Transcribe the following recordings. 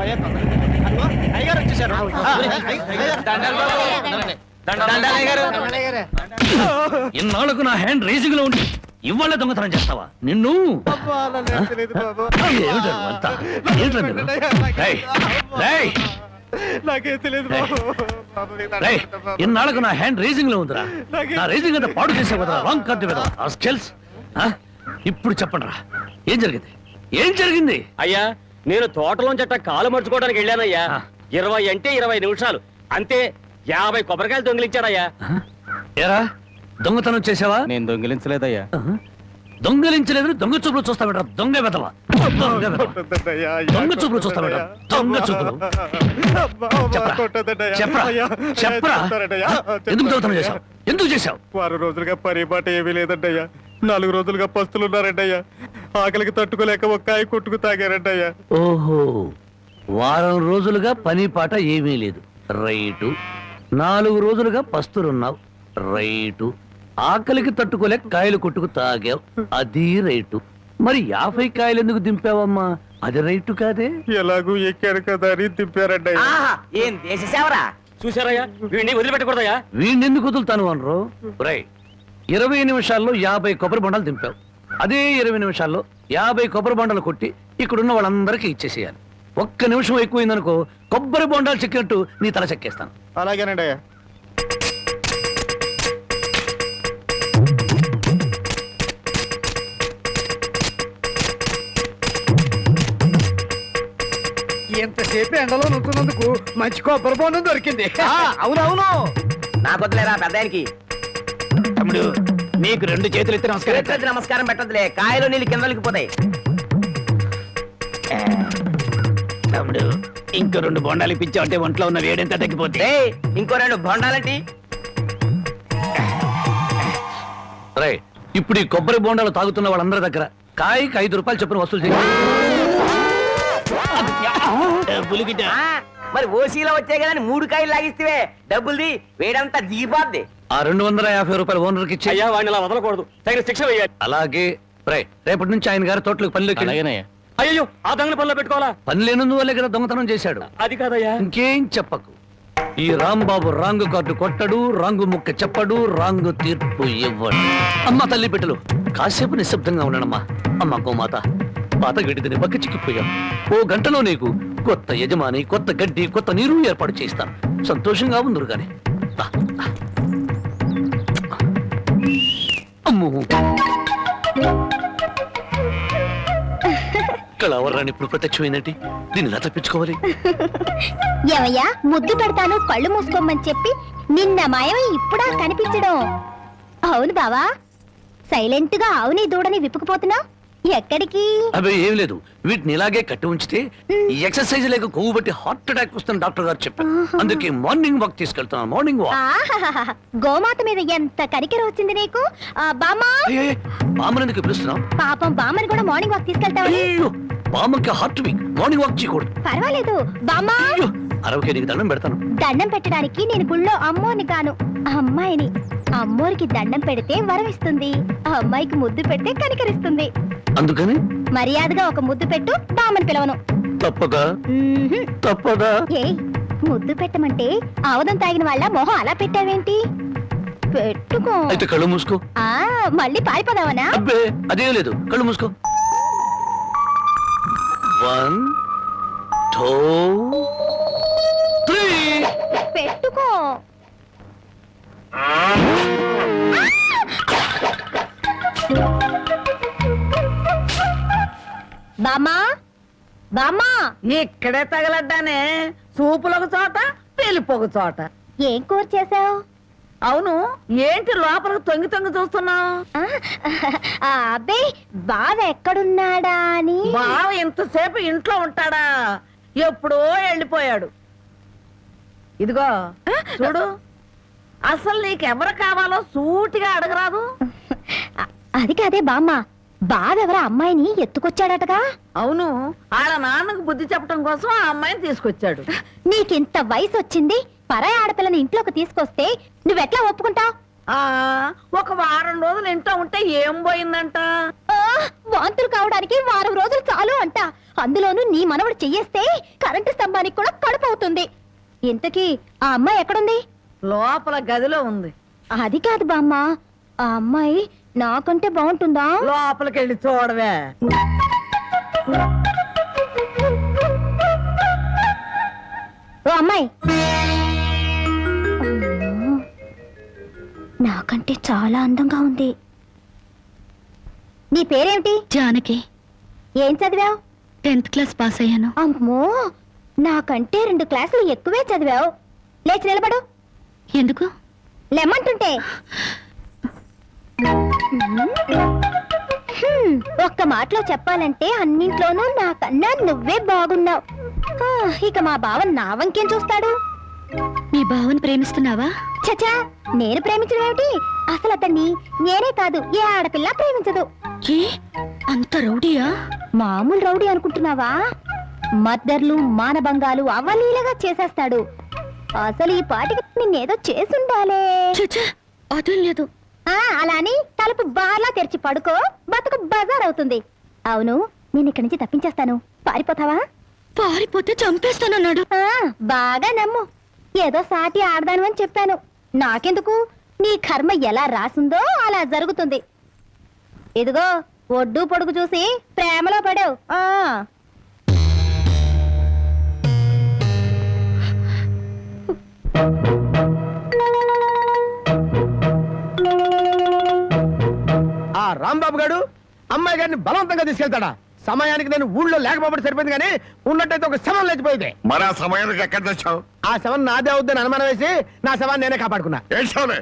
అయ్యగారు వచ్చేసారు ఇన్నాళ్ళకు నా హ్యాండ్ రేసింగ్లో ఉండి ఇవాళ దొంగతనం చేస్తావా? నిన్ను? నాకేం తెలియదు బాబు. ఇన్నాళ్ళకు నా హ్యాండ్ రేసింగ్లో ఉందిరా. నా రేసింగ్ అంతా పాడు చేసే కదా రాంగ్ కార్డు కదా ఆ ఇప్పుడు చెప్పండి రా ఏం జరిగింది? ఏం జరిగింది? అయ్యా నేను తోటలోంచట కాలు మర్చుకోవడానికి వెళ్ళానయ్యా. ఇరవై అంటే ఇరవై నిమిషాలు అంతే యాభై కొబ్బరికాయలు దొంగిలించాడయ్యా? ఏరా దొంగతనం చేసావా నేను దొంగిలించలేదయ్యా ఆహా. దొంగలించలేదని దొంగ చూపులు చూస్తా బెటర్ దొంగ వెదవా దొంగ వెధవ. దొంగ చూపులు చూస్తా. మేడం. దొంగ చూపులు. చెప్పరా. చెప్పరా చెప్పరా ఎందుకు దొంగతనం. చేశావు ఎందుకు చేశావు వారం రోజులుగా పరిపాట ఏమీ లేదంటయ్యా నాలుగు రోజులుగా పస్తులున్నారంటయ్యా ఆకలికి తట్టుకోలేక ఒక్కాయ కొట్టుకు తాగారంటయ్యా. ఓహో వారం రోజులుగా పని పాట ఏమీ లేదు. రైటు నాలుగు రోజులుగా పస్తులున్నావు. రైటు ఆకలికి తట్టుకోలేక కాయలు కొట్టుకు తాగావు. అది రైటు. మరి యాభై కాయలు ఎందుకు దింపావమ్మా? అది రైటు కాదే? ఎలాగూ ఎక్కారు కదా అని తిప్పారంటయ్యా ఆహా ఏం దేశ సేవరా? చూసారయ్యా వీడిని వదిలిపెట్టకూడదయ్యా. వీణెందుకు వదులుతాను అనరు? రై ఇరవై నిమిషాల్లో యాభై కొబ్బరి బొండాలు దింపావు. అదే ఇరవై నిమిషాల్లో యాభై కొబ్బరి బొండాలు కొట్టి ఇక్కడున్న వాళ్ళందరికీ ఇచ్చేసేయాలి. ఒక్క నిమిషం ఎక్కువైందనుకో కొబ్బరి బొండాలు చెక్కినట్టు నీ తల చెక్కేస్తాను. అలాగేనండి అయ్యా. ఎంతసేపు ఎండలో నుంచున్నందుకు మంచి కొబ్బరి బోండం దొరికింది. అవునవును నాకు వదిలేరా పెద్ద ఆయనకి తమ్ముడు నీకు రెండు చేతులు ఎత్తి నమస్కారం. నమస్కారం పెట్టదులే కాయలు నీళ్ళు కిందలకి పోతాయి తమ్ముడు ఇంకో రెండు బొండాలు ఇప్పించావంటే ఒంట్లో ఉన్న వేడెంత తగ్గిపోతే ఏయ్, ఇంకో రెండు బొండాలంటి. రై ఇప్పుడు ఈ కొబ్బరి బొండాలు తాగుతున్న వాళ్ళందరి దగ్గర కాయకి ఐదు రూపాయలు చొప్పున వసూలు చేయాలి మరి ఓసీలో వచ్చే కదా మూడు కాయలు లాగిస్తే డబ్బుల్ది వేడంతా దిగిపోద్ది. ఆ రెండు వందల యాభై రూపాయలు ఓనర్కి ఇచ్చి. అయ్యా వాడిని అలా వదలకూడదు. తగిన శిక్ష వేయాలి. అలాగే రై రేపటి నుంచి ఆయన గారి తోటలకు పనిలోకి అలాగేనయ్యా. అయ్యో ఆ దొంగల పనిలో పెట్టుకోవాలా? పని లేనందువల్లే కదా దొంగతనం చేశాడు. అది కాదయ్యా. ఇంకేం చెప్పకు. ఈ రాంబాబు రాంగు కార్డు కొట్టడు రాంగు ముక్క చెప్పడు రాంగు తీర్పు ఇవ్వడు. అమ్మ తల్లి బిడ్డలు కాసేపు నిశ్శబ్దంగా ఉండనమ్మా అమ్మ గోమాత. పాత గడ్డిదని బక్క చిక్కిపోయాం. ఓ గంటలో నీకు కొత్త యజమాని కొత్త గడ్డి కొత్త నీరు ఏర్పాటు చేస్తాను సంతోషంగా ఉందరు గాని. కళావరాన్ని ఇప్పుడు ప్రత్యక్షమైనట్టు దీన్ని ఎలా తప్పించుకోవాలి? ఏమయ్యా ముద్దు పెడతాను కళ్ళు మూసుకోమని చెప్పి నిన్న మాయమై ఇప్పుడా కనిపించడం. అవును బావా సైలెంట్గా అవుని దూడని విప్పుకుపోతున్నా? ఎక్కడికి? అవి ఏం లేదు. వీటిని ఇలాగే కట్టి ఉంచితే ఈ ఎక్సర్సైజ్ లేక కొవ్వు బట్టి హార్ట్ అటాక్ వస్తుంది డాక్టర్ గారు చెప్పారు. అందుకే మార్నింగ్ వాక్ తీసుకెళ్తున్నాను. Morning walk. ఆహాహాహా. గోమాత మీద ఎంత కనికెర వచ్చింది నీకు? ఆ, బామ్మా? ఎందుకు పిలుస్తున్నాం పాపం బామ్మని కూడా మార్నింగ్ వాక్ తీసుకెళ్తావని. అయ్యో బామ్మకి హార్ట్ వీక్. మార్నింగ్ వాక్ చేయకూడదు. పర్వాలేదు. బామ్మా? అయ్యో అరవకే నీకు దండం పెడతాను. దండం పెట్టడానికి నేను గుళ్ళో అమ్మోని కాను. అమ్మాయిని. అమ్మోరికి దండం పెడితే వరం ఇస్తుంది. ఆ అమ్మాయికి ముద్దు పెడితే కనికరిస్తుంది. అందుకని? మర్యాదగా ఒక ముద్దు పెట్టు బామ్మని పిలవను. తప్పదా? మ్మ్హ్మ్. తప్పదా? ఏ ముద్దు పెట్టమంటే ఆవదం తాగిన వాళ్ళ మొహం అలా పెట్టావేంటి? పెట్టుకో. అయితే కళ్ళు మూసుకో. ఆ మళ్ళీ పారిపోదావనా అబ్బే అదేం లేదు. కళ్ళు మూసుకో. One two three. పెట్టుకో. బామ్మా? బామ్మా? ఇక్కడే తగలడ్డానే. సూపులొక చోట పెళ్ళిపోక చోట. ఏం కూర చేసావు అవును ఏంటి లోపలికి తొంగి తొంగి చూస్తున్నావు? అబ్బే బావ ఎక్కడున్నాడా అని? బావ ఇంతసేపు ఇంట్లో ఉంటాడా? ఎప్పుడో వెళ్ళిపోయాడు. ఇదిగో చూడు. అసలు నీకెవరు కావాలో సూటిగా అడగరాదు. అది కాదే బామ్మ బావెవరో అమ్మాయిని ఎత్తుకొచ్చాడటగా? అవును వాళ్ళ నాన్నకు బుద్ధి చెప్పడం కోసం ఆ అమ్మాయిని తీసుకొచ్చాడు. నీకింత వయసు వచ్చింది పరాయి ఆడపిల్లని ఇంట్లోకి తీసుకొస్తే నువ్వెట్లా ఒప్పుకుంటావు? ఆ ఒక వారం రోజులు ఇంట్లో ఉంటే ఏం పోయిందంట? వాంతులు కావడానికి వారం రోజులు చాలు అంట. అందులోనూ నీ మనవడు చెయ్యేస్తే కరెంటు స్తంభానికి కూడా కడుపు అవుతుంది. ఇంతకీ ఆ అమ్మాయి ఎక్కడుంది? లోపల గదిలో ఉంది. అది కాదు బామ్మ ఆ అమ్మాయి నాకంటే బాగుంటుందా? లోపలికి వెళ్ళి చూడవే. ఓ అమ్మాయి. అమ్మో, నాకంటే చాలా అందంగా ఉంది. నీ పేరేమిటి? జానకి. ఏం చదివావు? టెన్త్ క్లాస్ పాస్ అయ్యాను. అమ్మో. నాకంటే రెండు క్లాసులు ఎక్కువే చదివావు. లేచి నిలబడు. ఎందుకు? లెమ్మంటుంటే. హ్మ్, ఒక్క మాటలో చెప్పాలంటే అన్నింట్లోనూ నాకన్నా నువ్వే బాగున్నావు. ఇక మా బావ నా వంకేం చూస్తాడు? మీ బావని ప్రేమిస్తున్నావా? చచా నేను ప్రేమించడం ఏమిటి? అసలు అతన్ని నేనే కాదు ఏ ఆడపిల్ల ప్రేమించదు. అంత రౌడీయా? మామూలు రౌడీ అనుకుంటున్నావా? మద్దర్లు మానభంగాలు అవలీలగా చేసేస్తాడు. అసలు ఈ పాటికి నిన్నేదో చేసుండాలే అదేం లేదు. అలా అని తలుపు బార్లా తెరిచి పడుకో బతుకు బజార్ అవుతుంది అవును నేను ఇక్కడి నుంచి తప్పించేస్తాను. పారిపోతావా? పారిపోతే చంపేస్తానన్నాడు ఆ బాగా నమ్ము. ఏదో సాటి ఆడదాను అని చెప్పాను. నాకెందుకు? నీ కర్మ ఎలా రాసిందో అలా జరుగుతుంది. ఇదిగో ఒడ్డు పొడుగు చూసి ప్రేమలో పడావు. ఆ. రాంబాబు గారు అమ్మాయి గారిని బలవంతంగా తీసుకెళ్తాడా? సమయానికి నేను ఊళ్ళో లేకపోవడం సరిపోయింది కానీ ఉన్నట్టయితే ఒక శవం లేచిపోయింది. మరి ఆ సమయానికి ఎక్కడ తెచ్చావు ఆ శవం నాదే అవుద్దని అనుమానం వేసి నా శవాన్ని నేనే కాపాడుకున్నా. ఏడ్చావులే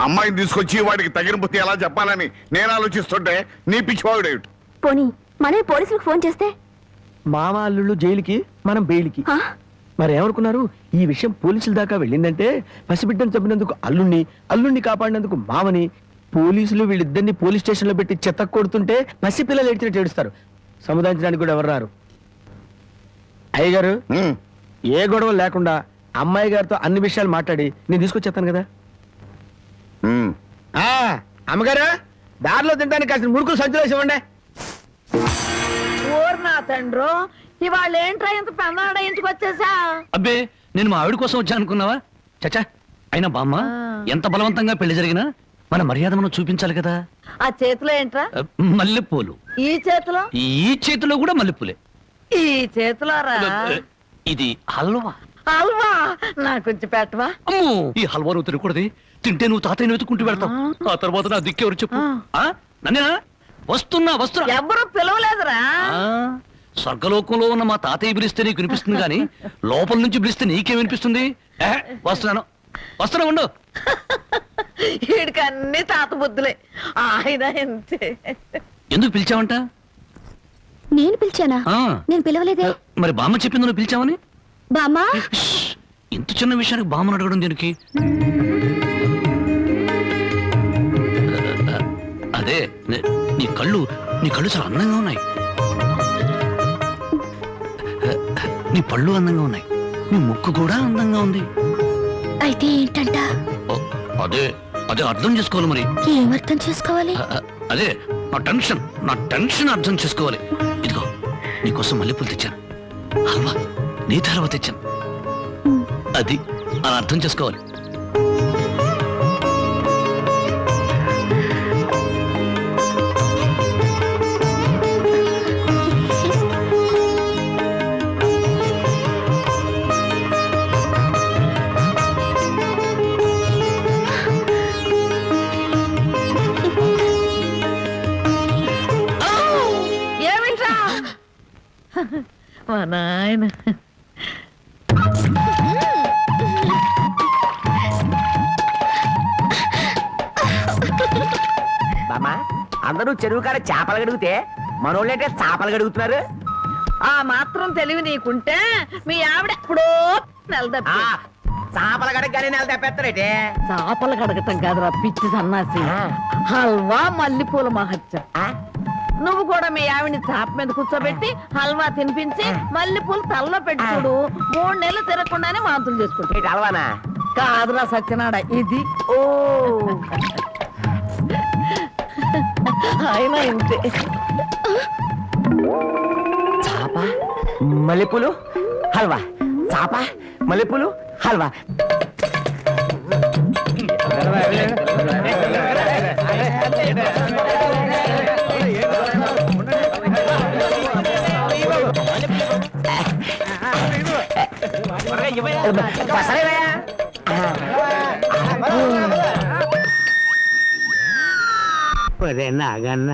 అమ్మాయిని తీసుకొచ్చి వాడికి తగిన బుద్ధి ఎలా చెప్పాలని నేను ఆలోచిస్తుంటే నీ పిచ్చివాడేమిటి పోనీ మనమే పోలీసులకు ఫోన్ చేస్తే? మామ అల్లుళ్ళు జైలుకి మనం బెయిల్కి. ఆ? మరి ఏమనుకున్నారు? ఈ విషయం పోలీసుల దాకా వెళ్ళిందంటే పసిబిడ్డను చంపినందుకు అల్లుణ్ణి అల్లుణ్ణి కాపాడినందుకు మామని పోలీసులు వీళ్ళిద్దరిని పోలీస్ స్టేషన్లో పెట్టి చెత్త కొడుతుంటే పసిపిల్లలు ఏడ్చినట్టు ఏడుస్తారు. సముదాయించడానికి కూడా ఎవరు రారు? అయ్యగారు ఏ గొడవ లేకుండా అమ్మాయి గారితో అన్ని విషయాలు మాట్లాడి నేను తీసుకొచ్చేస్తాను కదా. ఆ అమ్మగారు దారిలో తింటానికి కాసిన మురుకులు సంచులు వేసి ఇవ్వండి. ఊరు నా తండ్రు ఇవాళ ఏంట్రా ఇంత పెన్నాడ ఇంటికి వచ్చేసా? అబ్బే నేను మా ఆవిడ కోసం వచ్చాను అనుకున్నావా చచ్చా అయినా బామ్మ ఎంత బలవంతంగా పెళ్ళి జరిగినా మన మర్యాద మనం చూపించాలి కదా? ఆ చేతిలో ఏంట్రా? మల్లెపూలు. ఈ చేతిలో? ఈ చేతిలో కూడా మల్లెపూలే. ఈ చేతిలో రా ఇది హల్వా. హల్వా? నాకు కొంచెం పెట్టవా? అమ్మో! ఈ హల్వా నువ్వు తినకూడదు. తింటే నువ్వు తాతయ్యని వెతుకుంటూ వెళ్తావు. ఆ. తర్వాత నా దిక్కెవరు చెప్పు. ఆ? నన్నేనా వస్తున్నా వస్తున్నా. ఎవరు పిలవలేదురా? స్వర్గలోకంలో ఉన్న మా తాతయ్య పిలిస్తే నీకు వినిపిస్తుంది కానీ లోపల నుంచి పిలిస్తే నీకేం వినిపిస్తుంది? వస్తున్నాను. వస్తున్నా ఉండు. వీడికి అన్ని తాత బుద్ధులే. ఆయన అంతే. ఎందుకు పిలిచావంట? నేను పిలిచానా? ఆ, నేను పిలవలేదే. మరి బామ్మ చెప్పింది నువ్వు పిలిచావని? బామ్మా! ఇంత చిన్న విషయానికి బామ్మను అడగడం దీనికి? అదే నే- నీ కళ్ళు నీ కళ్ళు చాలా అందంగా ఉన్నాయి. నీ పళ్ళు అందంగా ఉన్నాయి. నీ ముక్కు కూడా అందంగా ఉంది. అయితే ఏంటంట? ఓ, అదే అదే అర్థం చేసుకోవాలి మరి. ఏమర్థం చేసుకోవాలి? అదే నా టెన్షన్ నా టెన్షన్ అర్థం చేసుకోవాలి. ఇదిగో నీకోసం మల్లెపూలు తెచ్చాను. హల్వా నీ తర్వాత తెచ్చాను. అది అలా అర్థం చేసుకోవాలి. అందరూ చెరువు కాడ చేపలు గడిగితే మనోళ్ళైతే చేపలు గడుగుతున్నారు ఆ మాత్రం తెలివి నీకుంటే మీ ఆవిడ ఎప్పుడో నెలదప్పి చేపల గడగానే నెల తెప్పేస్తారైతే చేపలు కడగటం కాదురా పిచ్చి సన్నాసి. హల్వా మల్లెపూల మహత్యం. నువ్వు కూడా మీ ఆవిడ్ని చాప మీద కూర్చోబెట్టి హల్వా తినిపించి మల్లెపూలు తలలో పెట్టి చూడు మూడు నెలలు తిరగకుండానే వాంతులు చేసుకుంటాడు అలవానా కాదురా సత్యనాడ ఇది ఓ. ఆయన ఇంతే. చాప మల్లెపూలు హల్వా. చాప మల్లెపూలు హల్వా. ఒరే నాగన్న?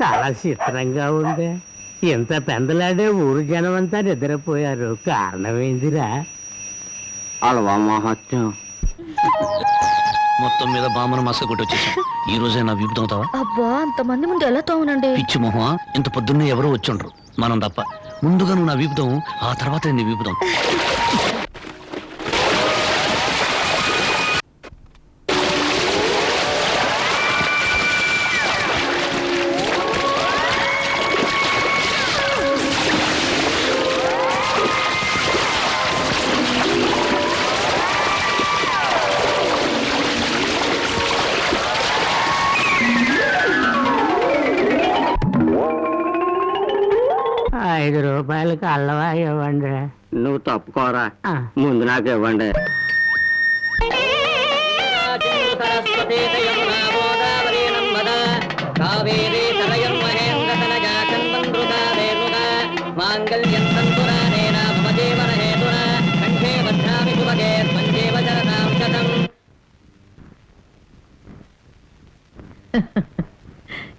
చాలా చిత్రంగా ఉంది. ఇంత పెందలాడే ఊరు జనం అంతా నిద్రపోయారు. కారణం ఏందిరా? అలవా మహత్యం మొత్తం మీద బామ్మను మసక కొట్టి వచ్చేసాం. ఈ రోజే నా అవుతావా? అబ్బా అంతమంది ముందు ఎలా తోమనండి? పిచ్చి మొహమా? ఇంత పొద్దున్నే ఎవరో వచ్చుండ్రు మనం తప్ప. ముందుగా నువ్వు నా విపుతం ఆ తర్వాత నీ విపుతం ఐదు రూపాయలకి అల్లవా ఇవ్వండి. నువ్వు తప్పుకోరా. ముందు నాకు ఇవ్వండి.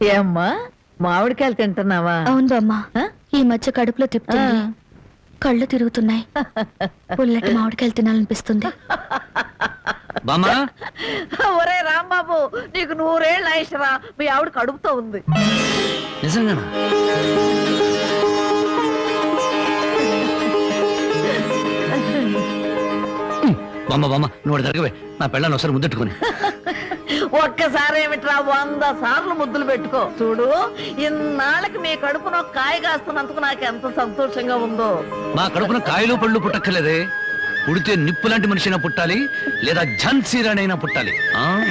ఏమ్మా మామిడికాయలు తింటున్నావా? అవును బామ్మ. ఆ? ఈ మధ్య కడుపులో తిప్పుతుంది. కళ్ళు తిరుగుతున్నాయి. పుల్లటి మామిడికాయలు తినాలనిపిస్తుంది. ఒరే రాంబాబు నీకు నూరేళ్ళు ఆయుషరా. మీ ఆవిడ కడుపుతో ఉంది. నిజంగానా? బామ్మ బామ్మ నువ్వు జరగవే నా పెళ్ళాన్ని ఒకసారి ముద్దెట్టుకుని. ఒక్కసారి ఏమిట్రా వంద సార్లు ముద్దులు పెట్టుకో. చూడు ఇన్నాళ్ళకి మీ కడుపున కాయ కాస్తున్నందుకు నాకు ఎంత సంతోషంగా ఉందో. మా కడుపున కాయలు పళ్ళు పుట్టక్కర్లేదే. పుడితే నిప్పు లాంటి మనిషైనా పుట్టాలి లేదా ఝాన్సీ రాణైనా పుట్టాలి. ఆ?